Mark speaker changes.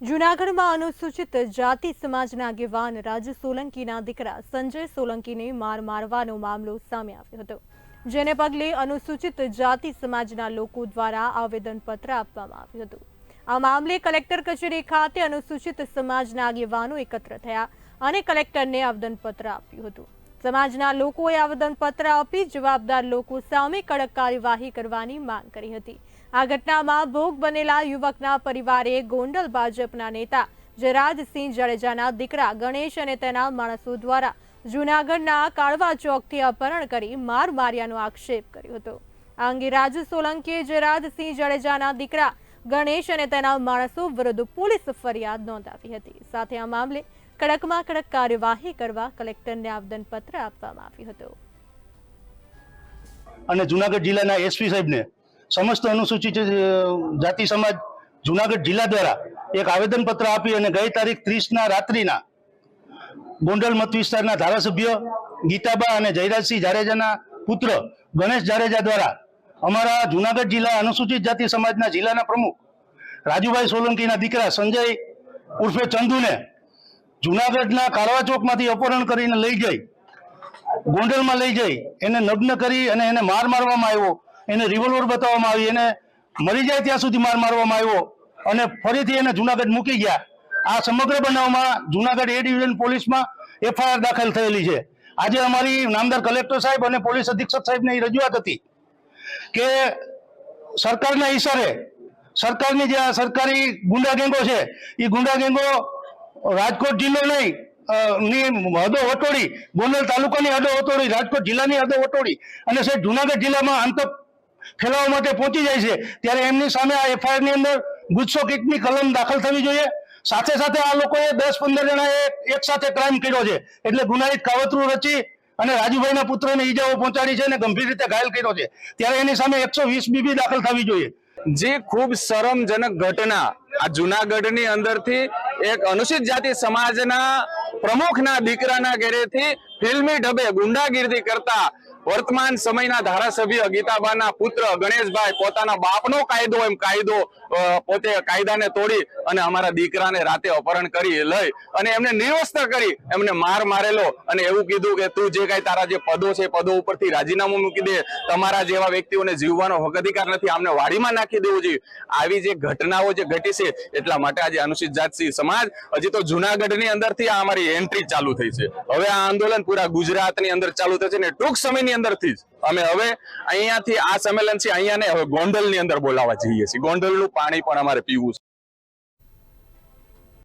Speaker 1: જૂનાગઢમાં અનુસૂચિત જાતિ સમાજના આગેવાન રાજુ સોલંકીના દીકરા સંજય સોલંકીને માર મારવાનો મામલો સામે આવ્યો હતો, જેને પગલે અનુસૂચિત જાતિ સમાજના લોકો દ્વારા આવેદનપત્ર આપવામાં આવ્યું હતું. આ મામલે કલેક્ટર કચેરી ખાતે અનુસૂચિત સમાજના આગેવાનો એકત્ર થયા અને કલેક્ટરને આવેદનપત્ર આપ્યું હતું. સમાજના લોકોએ આવેદનપત્ર આપી જવાબદાર લોકો સામે કડક કાર્યવાહી કરવાની માંગ કરી હતી. આ ઘટનામાં ભોગ બનેલા યુવકના પરિવારે ગોંડલ ભાજપના નેતા જરાજસિંહ જાડેજાના દીકરા ગણેશ અને તેના માણસો દ્વારા જૂનાગઢના કાળવા ચોકથી અપહરણ કરી માર માર્યાનો આક્ષેપ કર્યો હતો. આ અંગે રાજુ સોલંકીએ જરાજસિંહ જાડેજાના દીકરા ગણેશ અને તેના માણસો વિરુદ્ધ પોલીસ ફરિયાદ નોંધાવી હતી. સાથે આ મામલે કડકમાં કડક કાર્યવાહી કરવા કલેક્ટરને આવેદનપત્ર આપવામાં આવ્યું હતું.
Speaker 2: અને જુનાગઢ જિલ્લાના એસપી સાહેબને સમસ્ત અનુસૂચિત જાતિ સમાજ જુનાગઢ જિલ્લા દ્વારા એક આવેદનપત્ર આપી અને ગઈ તારીખ ત્રીસના રાત્રિના ગોંડલ મત વિસ્તારના ધારાસભ્ય ગીતાબા અને જયરાજસિંહ જાડેજાના પુત્ર ગણેશ જાડેજા દ્વારા અમારા જુનાગઢ જિલ્લા અનુસૂચિત જાતિ સમાજના જિલ્લાના પ્રમુખ રાજુભાઈ સોલંકીના દીકરા સંજય ઉર્ફે ચંદુને જુનાગઢના કારવા ચોકમાંથી અપહરણ કરીને લઈ જઈ ગોંડલમાં લઈ જઈ એને નગ્ન કરી અને એને માર મારવામાં આવ્યો. એને રિવોલ્વર બતાવવામાં આવી. એને મરી જાય ત્યાં સુધી માર મારવામાં આવ્યો. અને ફરીથી એને જુનાગઢ મૂકી ગયા. આ સમગ્ર બનાવમાં જુનાગઢ એ ડિવિઝન પોલીસમાં એફઆઈઆર દાખલ થયેલી છે. આજે અમારી નામદાર કલેક્ટર સાહેબ અને પોલીસ અધિક્ષક સાહેબને રજૂઆત હતી કે સરકારના ઈશારે સરકારની જે આ સરકારી ગુંડા ગેંગો છે એ ગુંડા ગેંગો રાજકોટ જિલ્લો નહીં ની હદો વટોડી, ગોંડલ તાલુકાની હદો વટોડી, રાજકોટ જિલ્લાની હદો વટોડી. અને સાહેબ, જુનાગઢ જિલ્લામાં આંતક ફેલાવવા માટે પહોંચી જાય છે. ત્યારે એમની સામે આ એફઆઈઆરની અંદર ગુજસો કિકની કલમ દાખલ થવી જોઈએ. સાથે સાથે આ લોકોએ દસ પંદર જણાએ એક સાથે ક્રાઇમ કર્યો છે. એટલે ગુનાહિત કાવતરું રચી અને રાજુભાઈના પુત્રને ઈજાઓ પહોંચાડી છે અને ગંભીર રીતે ઘાયલ કર્યો છે. ત્યારે એની સામે એકસો વીસ બીબી દાખલ થવી જોઈએ.
Speaker 3: જે ખૂબ શરમજનક ઘટના આ જુનાગઢની અંદરથી એક અનુસૂચિત જાતિ સમાજના પ્રમુખના દીકરાના ઘરેથી ફિલ્મી ઢબે ગુંડાગીરી કરતા વર્તમાન સમયના ધારાસભ્ય ગીતાબાના પુત્ર ગણેશભાઈ પોતાના બાપનો કાયદો એમ કાયદો પોતે કાયદાને તોડી અને અમારા દીકરાને રાતે અપહરણ કરી લઈ અને એમને નિર્વસ્ત્ર કરી એમને માર મારેલો અને એવું કીધું કે તું જે કાંઈ તારા જે પદો છે પદો ઉપરથી રાજીનામું મૂકી દે, તમારા જેવા વ્યક્તિઓને જીવવાનો હક અધિકાર નથી, આમને વાડીમાં નાખી દેવું જોઈએ. આવી જે ઘટનાઓ જે ઘટી છે એટલા માટે આજે અનુસૂચિત જાતિ સમાજ હજી તો જુનાગઢની અંદરથી આ અમારી એન્ટ્રી ચાલુ થઈ છે. હવે આ આંદોલન પૂરા ગુજરાતની અંદર ચાલુ થશે ને ટૂંક સમયની અંદરથી જ. અમે હવે અહીંયાથી આ સંમેલન છે અહીંયા ને હવે ગોંડલની અંદર બોલાવવા જઈએ છીએ. ગોંડલનું પાણી પણ અમારે પીવું છે.